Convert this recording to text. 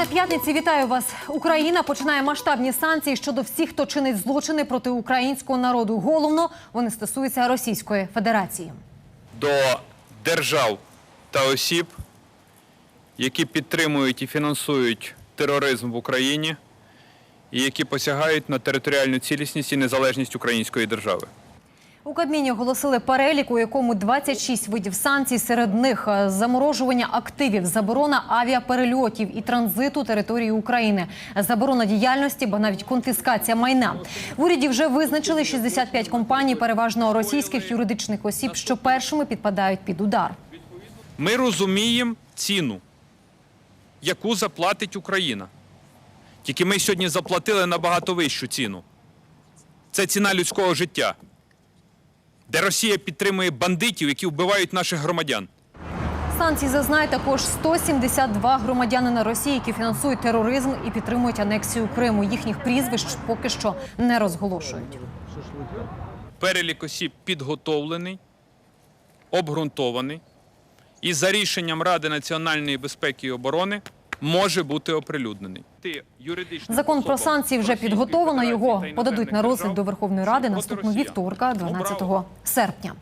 Свята п'ятниці, вітаю вас. Україна починає масштабні санкції щодо всіх, хто чинить злочини проти українського народу. Головно, вони стосуються Російської Федерації. до держав та осіб, які підтримують і фінансують тероризм в Україні і які посягають на територіальну цілісність і незалежність української держави. У Кабміні оголосили перелік, у якому 26 видів санкцій. Серед них е, заморожування активів, заборона авіаперельотів і транзиту території України, заборона діяльності, ба навіть конфіскація майна. В уряді вже визначили 65 компаній, переважно російських юридичних осіб, що першими підпадають під удар. Ми розуміємо ціну, яку заплатить Україна. Тільки ми сьогодні заплатили набагато вищу ціну. Це ціна людського життя, де Росія підтримує бандитів, які вбивають наших громадян. Санкцій зазнає також 172 громадянина Росії, які фінансують тероризм і підтримують анексію Криму. Їхніх прізвищ поки що не розголошують. Перелік осіб підготовлений, обґрунтований і за рішенням Ради національної безпеки і оборони може бути оприлюднений. Закон про санкції вже підготовлено. Його подадуть на розгляд до Верховної Ради наступного вівторка, 12 серпня.